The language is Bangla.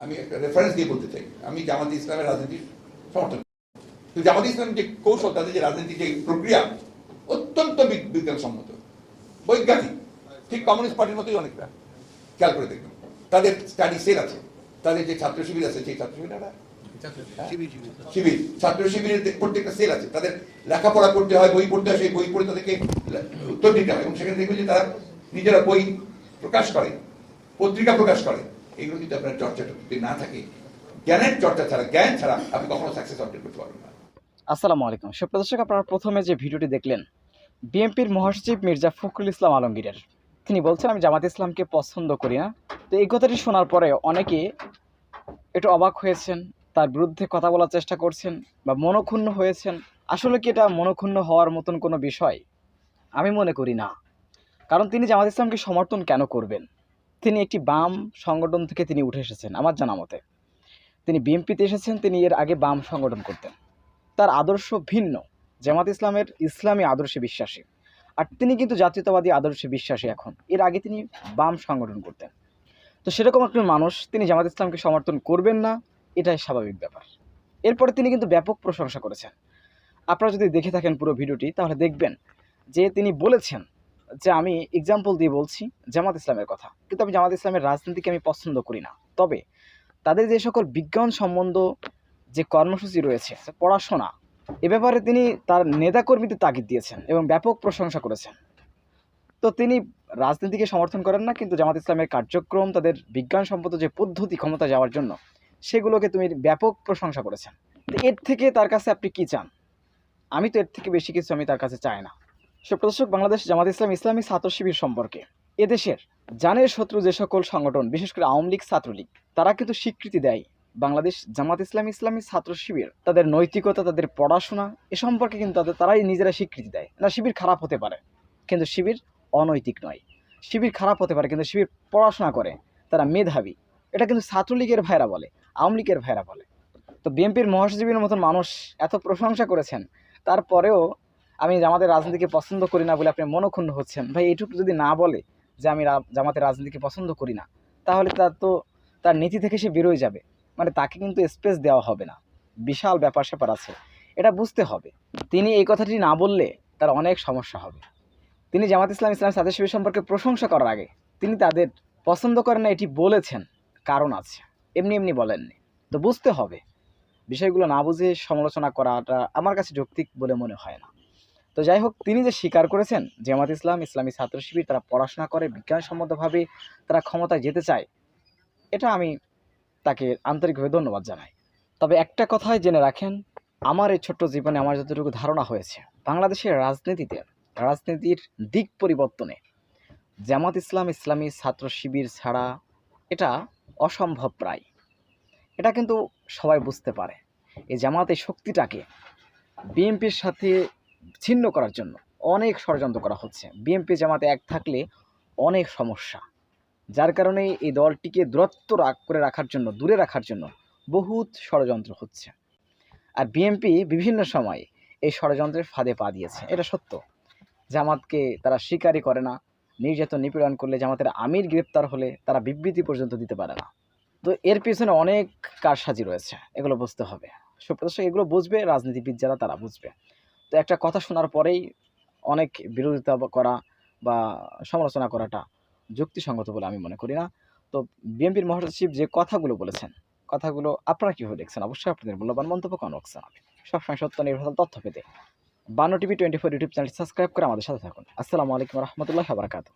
আমি একটা রেফারেন্স দিয়ে বলতে চাই। আমি জামাত ইসলামের রাজনীতির সমর্থন। কিন্তু জামাত ইসলাম যে কৌশল তাদের যে রাজনীতির যে প্রক্রিয়া অত্যন্ত বিজ্ঞানসম্মত। বৈজ্ঞানিক। ঠিক কমিউনিস্ট পার্টির মতোই অনেকটা। খেয়াল করে দেখবেন। তাদের স্টাডি সেল আছে। তাদের যে ছাত্র শিবির আছে সেই ছাত্র শিবিররা শিবির ছাত্র শিবিরের প্রত্যেকটা সেল আছে তাদের লেখাপড়া করতে হয় বই পড়তে হয় সেই বই পড়ে তাদেরকে উত্তর দিতে হয়। এবং সেখানে দেখবেন যে তারা নিজেরা বই প্রকাশ করে পত্রিকা প্রকাশ করে। এগুলো যদি আপনার চর্চা যদি না থাকে, জ্ঞানের চর্চা ছাড়া, জ্ঞান ছাড়া আপনি কখনো সাকসেস অর্জন করতে পারবেন না। আসসালামু আলাইকুম। সুপ্রদর্শক আপনারা প্রথমে যে ভিডিওটি দেখলেন, বিএনপির মহাসচিব মির্জা ফখরুল ইসলাম আলমগীরের। তিনি বলছেন, আমি জামাত ইসলামকে পছন্দ করি না। তো এই কথাটি শোনার পরে অনেকে একটু অবাক হয়েছেন, তার বিরুদ্ধে কথা বলার চেষ্টা করছেন বা মনক্ষুণ্ণ হয়েছেন। আসলে কি এটা মনক্ষুণ্ণ হওয়ার মতন কোনো বিষয়? আমি মনে করি না। কারণ তিনি জামাত ইসলামকে সমর্থন কেন করবেন? তিনি একটি বাম সংগঠন থেকে তিনি উঠে এসেছেন, আমার জানা মতে। তিনি বিএনপিতে এসেছেন, তিনি এর আগে বাম সংগঠন করতেন। তার আদর্শ ভিন্ন, জামাত ইসলামের ইসলামী আদর্শে বিশ্বাসী। আর তিনি কিন্তু জাতীয়তাবাদী আদর্শে বিশ্বাসী এখন। এর আগে তিনি বাম সংগঠন করতেন। তো সেরকম একজন মানুষ, তিনি জামাত ইসলামকে সমর্থন করবেন না, এটাই স্বাভাবিক ব্যাপার। এরপরে তিনি কিন্তু ব্যাপক প্রশংসা করেছেন। আপনারা যদি দেখে থাকেন পুরো ভিডিওটি, তাহলে দেখবেন যে তিনি বলেছেন যে আমি এক্সাম্পল দিয়ে বলছি জামাত ইসলামের কথা। কিন্তু আমি জামাত ইসলামের রাজনীতিকে আমি পছন্দ করি না। তবে তাদের যে সকল বিজ্ঞান সম্বন্ধ যে কর্মসূচি রয়েছে পড়াশোনা, এ ব্যাপারে তিনি তার নেতাকর্মীদের তাগিদ দিয়েছেন এবং ব্যাপক প্রশংসা করেছেন। তো তিনি রাজনীতিকে সমর্থন করেন না, কিন্তু জামাত ইসলামের কার্যক্রম, তাদের বিজ্ঞান বিজ্ঞানসম্মত যে পদ্ধতি, ক্ষমতা যাওয়ার জন্য, সেগুলোকে তুমি ব্যাপক প্রশংসা করেছেন। এর থেকে তার কাছে আপনি কি চান? আমি তো এর থেকে বেশি কিছু আমি তার কাছে চাই না। সুপ্রদর্শক বাংলাদেশ জামাত ইসলাম ইসলামী ছাত্র শিবির সম্পর্কে। এদেশের জানের শত্রু যে সকল সংগঠন, বিশেষ করে আওয়ামী লীগ ছাত্রলীগ, তারা কিন্তু স্বীকৃতি দেয় বাংলাদেশ জামাত ইসলাম ইসলামী ছাত্র শিবির। তাদের নৈতিকতা, তাদের পড়াশোনা, এ সম্পর্কে কিন্তু তাদের, তারাই নিজেরা স্বীকৃতি দেয়। না, শিবির খারাপ হতে পারে, কিন্তু শিবির অনৈতিক নয়। শিবির খারাপ হতে পারে, কিন্তু শিবির পড়াশোনা করে, তারা মেধাবী। এটা কিন্তু ছাত্রলীগের ভাইরা বলে, আওয়ামী লীগের ভাইরা বলে। তো বিএনপির মহাসচিবের মতন মানুষ এত প্রশংসা করেছেন, তারপরেও আমি জামাতের রাজনীতিকে পছন্দ করি না বলে আপনি মনক্ষুণ্ণ হচ্ছেন। ভাই, এটুকু যদি না বলে যে আমি জামাতের রাজনীতিকে পছন্দ করি না, তাহলে তার তো, তার নীতি থেকে সে বেরোয় যাবে। মানে তাকে কিন্তু স্পেস দেওয়া হবে না। বিশাল ব্যাপার স্যাপার আছে। এটা বুঝতে হবে। তিনি এই কথাটি না বললে তার অনেক সমস্যা হবে। তিনি জামাত ইসলাম ইসলাম সাদের শিবির সম্পর্কে প্রশংসা করার আগে তিনি তাদের পছন্দ করেন না, এটি বলেছেন। কারণ আছে। এমনি এমনি বলেননি। তো বুঝতে হবে। বিষয়গুলো না বুঝে সমালোচনা করাটা আমার কাছে যৌক্তিক বলে মনে হয় না। তো যাই হোক, তিনি যে স্বীকার করেছেন জামাত ইসলাম, ইসলামী ছাত্র শিবির তারা পড়াশোনা করে, বিজ্ঞানসম্মতভাবে তারা ক্ষমতায় যেতে চায়, এটা আমি তাকে আন্তরিকভাবে ধন্যবাদ জানাই। তবে একটা কথাই জেনে রাখেন, আমার এই ছোট্ট জীবনে আমার যতটুকু ধারণা হয়েছে, বাংলাদেশের রাজনীতিতে, রাজনীতির দিক পরিবর্তনে জামাত ইসলাম, ইসলামী ছাত্র শিবির ছাড়া এটা অসম্ভব প্রায়। এটা কিন্তু সবাই বুঝতে পারে। এই জামাত এই শক্তিটাকে বিএনপির সাথে ছিন্ন করার জন্য অনেক ষড়যন্ত্র করা হচ্ছে। বিএনপি জামাতে এক থাকলে অনেক সমস্যা। যার কারণে এই দলটিকে দূরত্ব রাখ করে রাখার জন্য, দূরে রাখার জন্য বহুত ষড়যন্ত্র হচ্ছে। আর বিএনপি বিভিন্ন সময় এই ষড়যন্ত্রের ফাঁদে পা দিয়েছে। এটা সত্য। জামাতকে তারা স্বীকারই করে না। নির্যাতন নিপীড়ন করলে জামাতের আমির গ্রেপ্তার হলে তারা বিবৃতি পর্যন্ত দিতে পারে না। তো এর পিছনে অনেক কারসাজি রয়েছে। এগুলো বুঝতে হবে। সুপ্রদর্শক, এগুলো বুঝবে রাজনীতিবিদ যারা তারা বুঝবে। তো একটা কথা শোনার পরেই অনেক বিরোধিতা করা বা সমালোচনা করাটা যুক্তিসঙ্গত বলে আমি মনে করি না। তো বিএনপির মহাসচিব যে কথাগুলো বলেছেন, কথাগুলো আপনারা কীভাবে দেখছেন? অবশ্যই আপনাদের মূল্যবান মন্তব্য কনক জানাবেন। সবসময় সত্য নির্ভর তথ্য পেতে। বান্ন TV twenty four YouTube channel subscribe করে আমাদের সাথে থাকুন। আসসালামু আলাইকুম রহমতুল্লাহ বারাকাতু